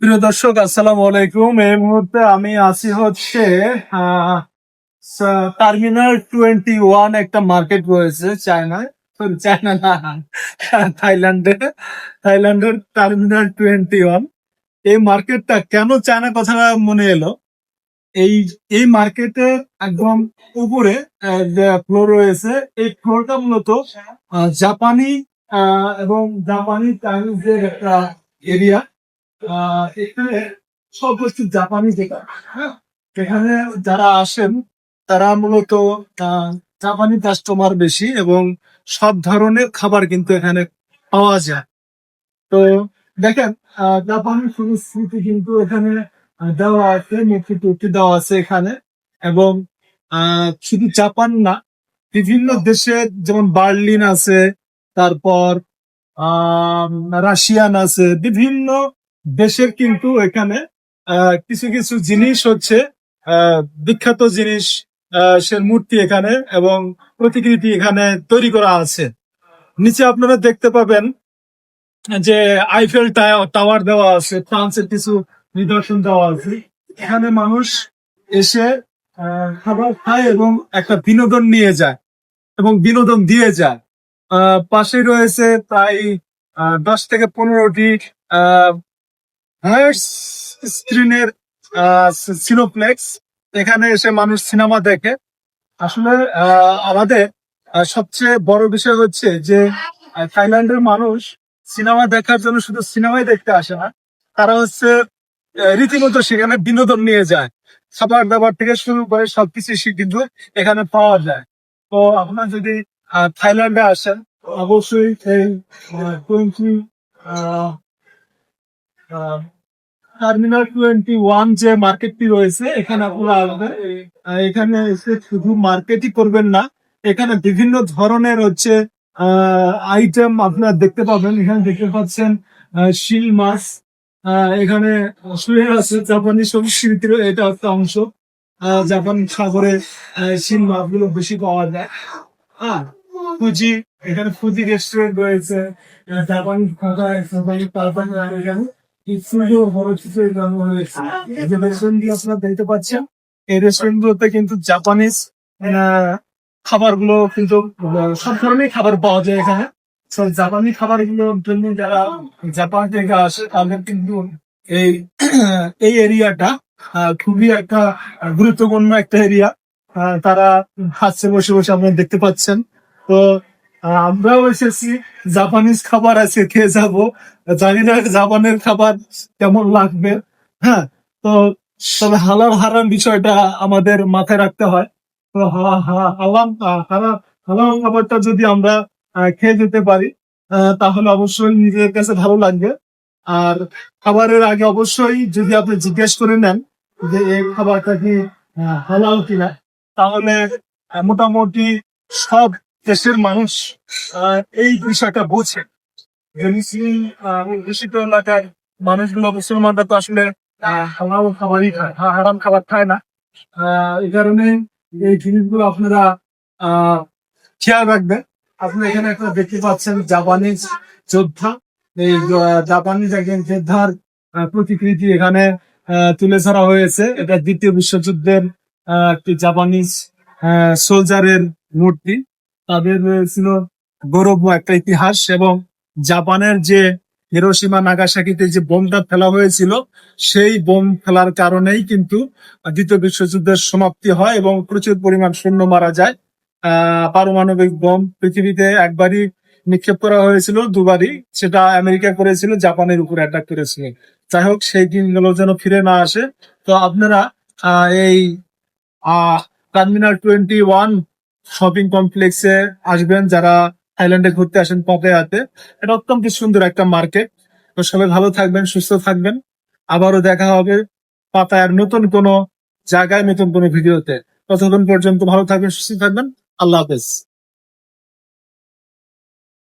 প্রিয় দর্শক, আসসালাম আলাইকুম। এই মুহূর্তে আমি আছি হচ্ছে টার্মিনাল টোয়েন্টি ওয়ান একটা মার্কেট রয়েছে চায়নায় চায়না না থাইল্যান্ডে থাইল্যান্ডের টার্মিনাল টোয়েন্টি ওয়ান এই মার্কেটটা কেন চায়না কথা মনে এলো? এই এই মার্কেটে একদম উপরে ফ্লোর রয়েছে, এই ফ্লোরটা মূলত জাপানি এবং জাপানি চাইনিজের একটা এরিয়া এখানে সব হচ্ছে জাপানি যেটা হ্যাঁ? এখানে যারা আসেন, তারা মূলত জাপানি কাস্টমার বেশি এবং সব ধরনের খাবার কিন্তু এখানে পাওয়া যায়। তো দেখেন জাপানি সংস্কৃতি কিন্তু এখানে দেওয়া আছে মুখে টুটি দেওয়া আছে এখানে। এবং শুধু জাপান না, বিভিন্ন দেশে যেমন বার্লিন আছে, তারপর রাশিয়ান আছে, বিভিন্ন দেশের কিন্তু এখানে কিছু কিছু জিনিস হচ্ছে বিখ্যাত জিনিস সে মূর্তি এখানে এবং প্রতিকৃতি এখানে তৈরি করা আছে। নিচে আপনারা দেখতে পাবেন যে আইফেল টাওয়ার দেওয়া আছে, ফ্রান্সের কিছু নিদর্শন দেওয়া আছে। এখানে মানুষ এসে খাবার খায় এবং একটা বিনোদন নিয়ে যায় এবং বিনোদন দিয়ে যায়। পাশে রয়েছে প্রায় দশ থেকে পনেরোটি স্ক্রিনের সিনোপ্লেক্স এখানে এসে মানুষ সিনেমা দেখে। আসলে আমাদের সবচেয়ে বড় বিষয় হচ্ছে যে থাইল্যান্ডের মানুষ সিনেমা দেখার জন্য শুধু সিনেমাই দেখতে আসে না। তারা হচ্ছে রীতিমতো সেখানে বিনোদন নিয়ে যায়। খাবার দাবার থেকে শুরু করে সবকিছু কিন্তু এখানে পাওয়া যায়। তো আপনার যদি থাইল্যান্ডে আসেন, অবশ্যই এই টোয়েন্টি টার্মিনাল টোয়েন্টি ওয়ান যে মার্কেটটি রয়েছে, এখানে আপনারা আসবেন। এখানে এসে শুধু মার্কেটই করবেন না, এখানে বিভিন্ন ধরনের হচ্ছে আইটেম আপনারা দেখতে পাবেন। এখানে দেখতে পাচ্ছেন শিল মাছ এখানে শুয়ে আছে জাপানি সংস্কৃতির এটা একটা অংশ। জাপান সাগরে শিল মাছগুলো বেশি পাওয়া যায়। হ্যাঁ ফুজি এখানে ফুজি রেস্টুরেন্ট রয়েছে। জাপানি খাবার তারপরে এখানে। সুন্দর বড় কিছু এখানে রয়েছে এই যে রেস্টুরেন্টগুলো আপনারা দেখতে পাচ্ছেন এই রেস্টুরেন্ট গুলোতে কিন্তু জাপানিজ খাবারগুলো কিন্তু আহ, সব ধরনের খাবার পাওয়া যায় এখানে। জাপানি খাবারগুলোর জন্য যারা জাপান থেকে আসে তাদের কিন্তু এই এই এরিয়াটা খুবই একটা গুরুত্বপূর্ণ একটা এরিয়া তারা হাসছে বসে বসে আপনারা দেখতে পাচ্ছেন। তো আমরাও এসেছি জাপানিজ খাবার আছে খেয়ে যাব। জানি না জাপানের খাবার কেমন লাগবে। হ্যাঁ তো তবে হালাল হারাম বিষয়টা আমাদের মাথায় রাখতে হয়। তো হালাম আহ, হারা- খাবারটা যদি আমরা খেয়ে যেতে পারি তাহলে অবশ্যই নিজের কাছে ভালো লাগবে। আর খাবারের আগে অবশ্যই যদি আপনি জিজ্ঞেস করে নেন যে এই খাবারটা কি হালাল কিনা তাহলে মোটামুটি সব দেশের মানুষ এই বিষয়টা বোঝে। যে এলাকার মানুষগুলো মুসলমানরা তো আসলে হালাল খাবারই খায় হারাম খাবার খায় না। এই কারণে এই জিনিসগুলো আপনারা আহ, খেয়াল রাখবেন। আপনি এখানে একটা দেখতে পাচ্ছেন জাপানিজ যোদ্ধা। এই জাপানিজ একজন যোদ্ধার প্রতিকৃতি এখানে তুলে ধরা হয়েছে। এটা দ্বিতীয় বিশ্বযুদ্ধের একটি জাপানিজ সোলজারের মূর্তি। তাদের ছিল গৌরব একটা ইতিহাস এবং জাপানের যে হিরোসীমা নাগাসাকিতে যে বোমটা ফেলা হয়েছিল, সেই বোম ফেলার কারণেই কিন্তু দ্বিতীয় বিশ্বযুদ্ধের সমাপ্তি হয় এবং প্রচুর পরিমাণ সৈন্য মারা যায়। পারমাণবিক বোম পৃথিবীতে একবারই নিক্ষেপ করা হয়েছিল, দুবারই। সেটা আমেরিকা করেছিল, জাপানের উপর অ্যাটাক করেছিল। যাই হোক, সেই দিনগুলো যেন ফিরে না আসে। তো আপনারা এই টার্মিনাল টোয়েন্টি ওয়ান শপিং কমপ্লেক্সে আসবেন। যারা থাইল্যান্ডে ঘুরতে আসেন পপেয়াতে এটা অত্যন্ত সুন্দর একটা মার্কেট। তো সবাই ভালো থাকবেন, সুস্থ থাকবেন। আবারও দেখা হবে পাতায়ার নতুন কোনো জায়গায়, নতুন কোনো ভিডিওতে। ততক্ষণ পর্যন্ত ভালো থাকবেন, সুস্থ থাকবেন। আল্লাহ হাফেজ।